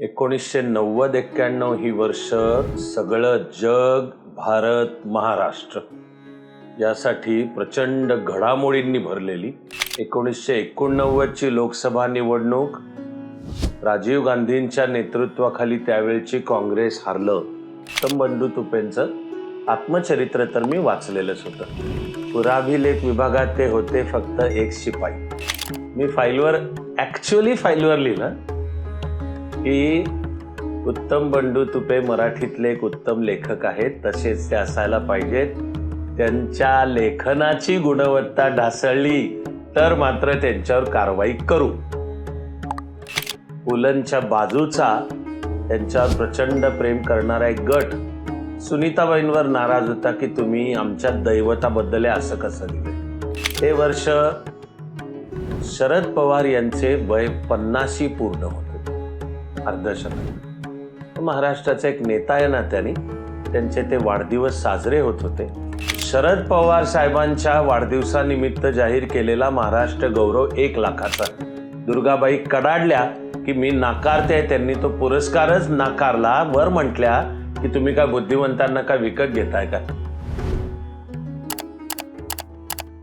एकोणीसशे नव्वद एक्क्याण्णव ही वर्ष सगळं जग भारत महाराष्ट्र यासाठी प्रचंड घडामोडींनी भरलेली एकोणीसशे एकोणनव्वदची लोकसभा निवडणूक. राजीव गांधींच्या नेतृत्वाखाली त्यावेळची काँग्रेस हारलं. उत्तम बंडू तुपेंचं आत्मचरित्र तर मी वाचलेलंच होतं. पुराभिलेख विभागात ते होते फक्त एक शिपाई. मी फाईलवर ॲक्च्युअली फाईलवर लिहिलं. की उत्तम बंडू तुपे मराठीतले एक उत्तम लेखक आहेत. तसेच ते असायला पाहिजेत. त्यांच्या लेखनाची गुणवत्ता ढासळली तर मात्र त्यांच्यावर कारवाई करू. पुलंच्या बाजूचा त्यांच्यावर प्रचंड प्रेम करणारा एक गट सुनीताबाईंवर नाराज होता की तुम्ही आमच्या दैवताबद्दल असं कसं लिहिले हे वर्ष शरद पवार यांचे वय पन्नाशी पूर्ण होते. अर्धशतक. महाराष्ट्राचा एक नेता आहे ना त्यांनी त्यांचे ते वाढदिवस साजरे होत होते. शरद पवार साहेबांच्या वाढदिवसानिमित्त जाहीर केलेला महाराष्ट्र गौरव एक लाखाचा. दुर्गाबाई कडाडल्या की मी नाकारते त्यांनी तो पुरस्कारच नाकारला वर म्हटल्या की तुम्ही काय बुद्धिवंतांना का विकत घेताय का?